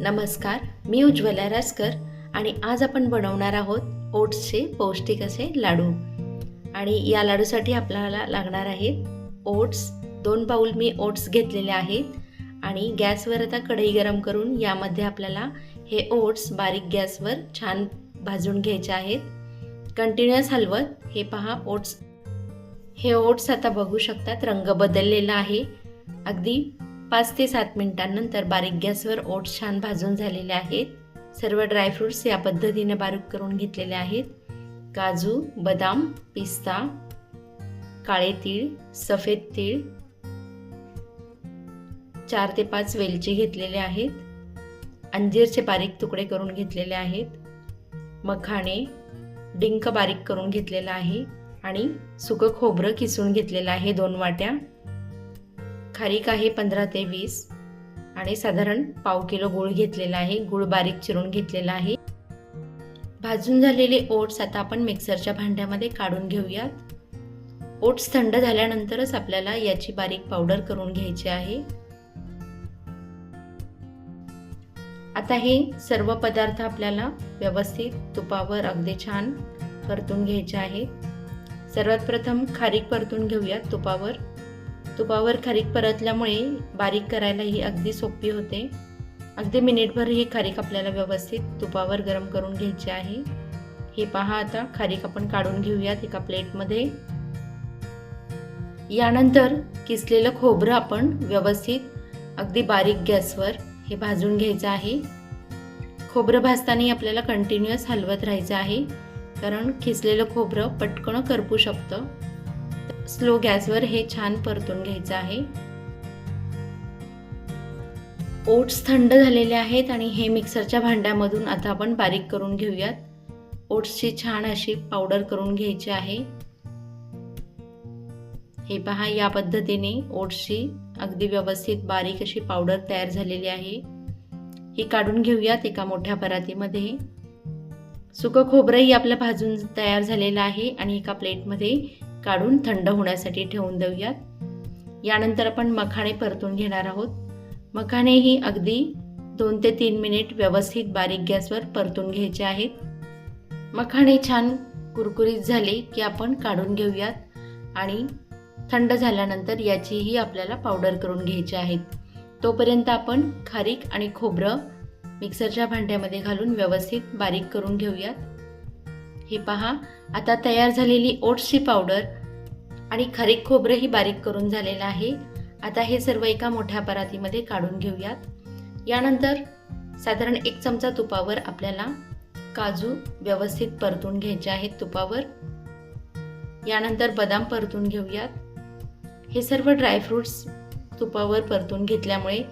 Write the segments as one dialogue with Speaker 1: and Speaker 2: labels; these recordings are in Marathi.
Speaker 1: नमस्कार मी उज्ज्वला रासकर आणि आज आपण बनवणार आहोत ओट्सचे पौष्टिक असे लाडू. आणि या लाडूसाठी आपल्याला लागणार आहेत ओट्स. दोन बाऊल मी ओट्स घेतलेले आहेत आणि गॅसवर आता कढई गरम करून यामध्ये आपल्याला हे ओट्स बारीक गॅसवर छान भाजून घ्यायचे आहेत. कंटिन्युअस हलवत हे पहा ओट्स. हे ओट्स आता बघू शकतात रंग बदललेला आहे. अगदी पाच ते सात मिनिटांनंतर बारीक गॅसवर ओट्स छान भाजून झालेले आहेत. सर्व ड्रायफ्रूट्स या पद्धतीने बारीक करून घेतलेले आहेत. काजू बदाम पिस्ता काळे तीळ सफेद तीळ चार ते पाच वेलची घेतलेले आहेत. अंजीरचे बारीक तुकडे करून घेतलेले आहेत. मखाणे डिंक बारीक करून घेतलेला आहे आणि सुकं खोबरं किसून घेतलेलं आहे दोन वाट्या. खारीक आहे पंधरा ते वीस. आणि साधारण पाव किलो गूळ घेतलेला आहे. गूळ बारीक चिरून घेतलेला आहे. भाजून झालेले ओट्स आता आपण मिक्सरच्या भांड्यामध्ये काढून घेऊयात. ओट्स थंड झाल्यानंतरच आपल्याला याची बारीक पावडर करून घ्यायची आहे. आता हे सर्व पदार्थ आपल्याला व्यवस्थित तुपावर अगदी छान परतून घ्यायचे आहेत. सर्वात प्रथम खारीक परतून घेऊयात तुपावर. तुपावर खारीक परतल्यामुळे बारीक करायला ही अगदी सोपी होते. अगदी मिनिटभर ही खारीक आपल्याला व्यवस्थित तुपावर गरम करून घ्यायची आहे. हे पहा आता खारीक आपण काढून घेऊयात एका प्लेटमध्ये. यानंतर किसलेलं खोबरं आपण व्यवस्थित अगदी बारीक गॅसवर हे भाजून घ्यायचं आहे. खोबरं भाजताना आपल्याला कंटिन्युअस हलवत राहायचं आहे. कारण खिसलेलं खोबरं पटकन करपू शकतं. स्लो गॅसवर हे छान परतून घ्यायचं आहे. ओट्स थंड झालेले आहेत आणि हे मिक्सरच्या भांड्यामधून आता आपण बारीक करून घेऊयात. ओट्सची छान अशी पावडर करून घ्यायची आहे. हे पहा या पद्धतीने ओट्सची अगदी व्यवस्थित बारीक अशी पावडर तयार झालेली आहे. ही काढून घेऊयात एका मोठ्या परातीमध्ये. सुकं खोबरंही आपलं भाजून तयार झालेलं आहे आणि एका प्लेटमध्ये काढून थंड होण्यासाठी ठेवून देऊयात. यानंतर आपण मखाणे परतून घेणार आहोत. मखाणेही अगदी दोन ते तीन मिनिट व्यवस्थित बारीक गॅसवर परतून घ्यायचे आहेत. मखाणे छान कुरकुरीत झाले की आपण काढून घेऊयात आणि थंड झाल्यानंतर याचीही आपल्याला पावडर करून घ्यायची आहेत तोपर्यंत आपण खारीक आणि खोबरं मिक्सरच्या भांड्यामध्ये घालून व्यवस्थित बारीक करून घेऊयात. हे पहा आता तयार झालेली ओट्सची पावडर आणि खरीक खोबरंही बारीक करून झालेलं आहे. आता हे सर्व एका मोठ्या परातीमध्ये काढून घेऊयात. यानंतर साधारण एक चमचा तुपावर आपल्याला काजू व्यवस्थित परतून घ्यायचे आहेत तुपावर. यानंतर बदाम परतून घेऊयात. हे सर्व ड्रायफ्रूट्स तुपावर परतून घेतल्यामुळे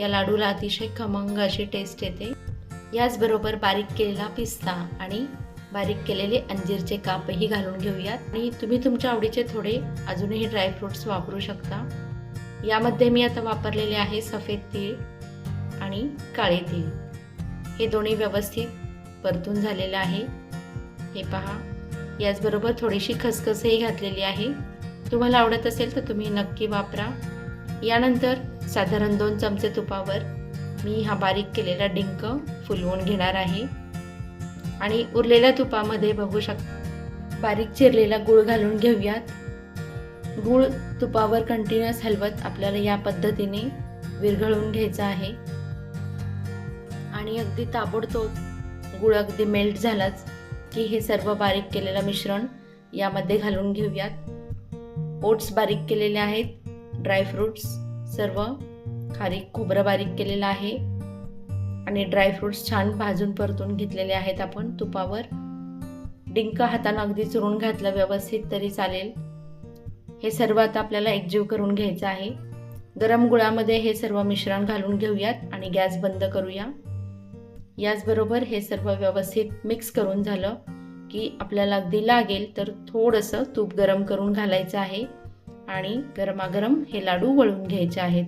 Speaker 1: या लाडूला अतिशय खमंग अशी टेस्ट येते. याचबरोबर बारीक केलेला पिस्ता आणि बारीक केलेले अंजीरचे कापही घालून घेऊयात. आणि तुम्ही तुमच्या आवडीचे थोडे अजूनही ड्रायफ्रुट्स वापरू शकता. यामध्ये मी आता वापरलेले आहे सफेद तीळ आणि काळे तीळ. हे दोन्ही व्यवस्थित परतून झालेलं आहे. हे पहा. याचबरोबर थोडीशी खसखसही घातलेली आहे. तुम्हाला आवडत असेल तर तुम्ही नक्की वापरा. यानंतर साधारण दोन चमचे तुपावर मी हा बारीक केलेला डिंक फुलवून घेणार आहे. आणि उरलेल्या तुपामध्ये बघू शकता बारीक चिरलेला गूळ घालून घेऊयात. गूळ तुपावर कंटिन्युअस हलवत आपल्याला या पद्धतीने विरघळून घ्यायचं आहे. आणि अगदी ताबडतोब गूळ अगदी मेल्ट झालाच की हे सर्व बारीक केलेलं मिश्रण यामध्ये घालून घेऊयात. ओट्स बारीक केलेले आहेत. ड्रायफ्रूट्स सर्व खारीक खोबरं बारीक केलेलं आहे. आणि ड्रायफ्रूट्स छान भाजून परतून घेतलेले आहेत आपण. तुपावर डिंक हातानं अगदी चुरून घातलं व्यवस्थित तरी चालेल. हे सर्व आता आपल्याला एकजीव करून घ्यायचं आहे. गरम गुळामध्ये हे सर्व मिश्रण घालून घेऊयात आणि गॅस बंद करूया. याचबरोबर हे सर्व व्यवस्थित मिक्स करून झालं की आपल्याला अगदी लागेल तर थोडंसं तूप गरम करून घालायचं आहे. आणि गरमागरम हे लाडू वळून घ्यायचे आहेत.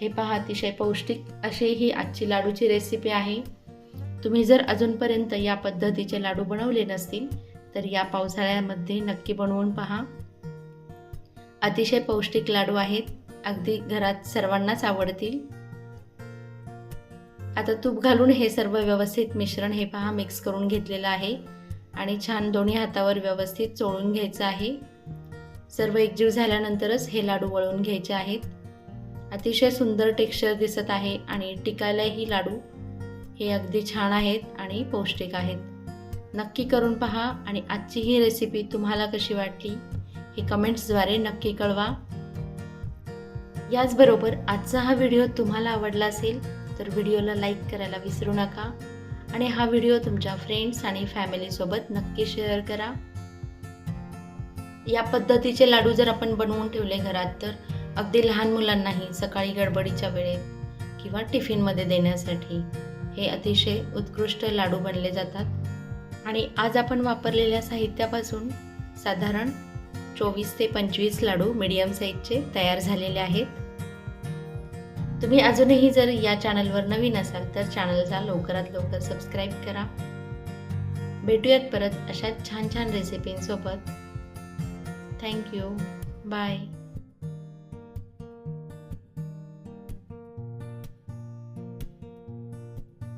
Speaker 1: हे पहा अतिशय पौष्टिक अशी ही आजची लाडूची रेसिपी आहे. तुम्ही जर अजूनपर्यंत या पद्धतीचे लाडू बनवले नसतील तर या पावसाळ्यामध्ये नक्की बनवून पहा. अतिशय पौष्टिक लाडू आहेत अगदी घरात सर्वांनाच आवडतील. आता तूप घालून हे सर्व व्यवस्थित मिश्रण हे पहा मिक्स करून घेतलेलं आहे आणि छान दोन्ही हातावर व्यवस्थित चोळून घ्यायचं आहे. सर्व एकजीव झाल्यानंतरच हे लाडू वळून घ्यायचे आहेत. अतिशय सुंदर टेक्स्चर दिसत आहे आणि टिकायलाही लाडू हे अगदी छान आहेत आणि पौष्टिक आहेत. नक्की करून पहा आणि आजची ही रेसिपी तुम्हाला कशी वाटली हे कमेंट्सद्वारे नक्की कळवा. याचबरोबर आजचा हा व्हिडिओ तुम्हाला आवडला असेल तर व्हिडिओला लाईक करायला विसरू नका आणि हा व्हिडिओ तुमच्या फ्रेंड्स आणि फॅमिलीसोबत नक्की शेअर करा. या पद्धतीचे लाडू जर आपण बनवून ठेवले घरात तर अगदी लहान मुलांनाही सकाळी गडबडीच्या वेळेत किंवा टिफिनमध्ये देण्यासाठी हे अतिशय उत्कृष्ट लाडू बनले जातात. आणि आज आपण वापरलेल्या साहित्यापासून साधारण चोवीस ते पंचवीस लाडू मीडियम साईजचे तयार झालेले आहेत. तुम्ही अजूनही जर या चॅनलवर नवीन असाल तर चॅनलला लवकरात लवकर सबस्क्राईब करा. भेटूयात परत अशाच छान छान रेसिपींसोबत थँक्यू बाय